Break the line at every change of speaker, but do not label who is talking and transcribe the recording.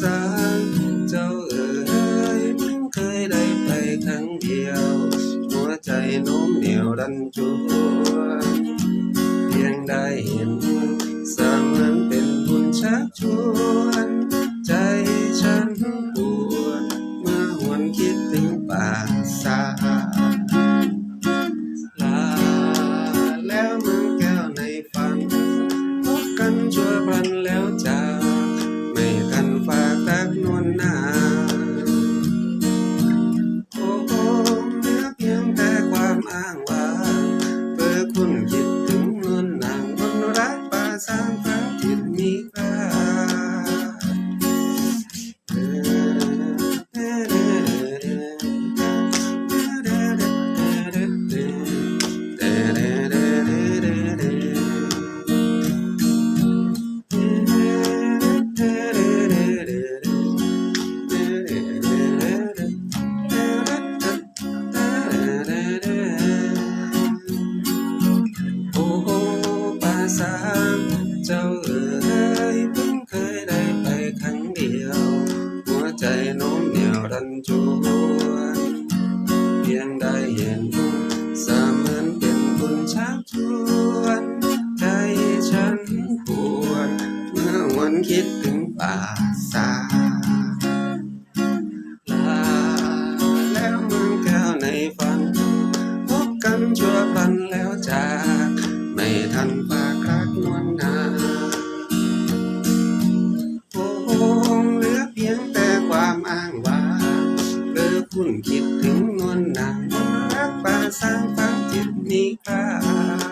สาทเจ้าเอ๋ยเคยได้ไปครั้งเดียว หัวใจโน้มเหนียวดันจวนเพียงได้เห็น สาทเจ้าเอ๋ยเพิ่งเคยได้ไปครั้งเดียว หัวใจโน้มเหนียวรันจวนเพียงได้เห็นสาเสมือนเป็นบุญชักชวนใจฉันปวดเมื่อวันคิดถึงป่าสาลาแล้วเมืองแก้วในฝัน พบกันชั่วพันแล้วจากไม่ทันฝา คุณคิดถึงนวลนางรักป่าสร้างฟังจิตนิพพาน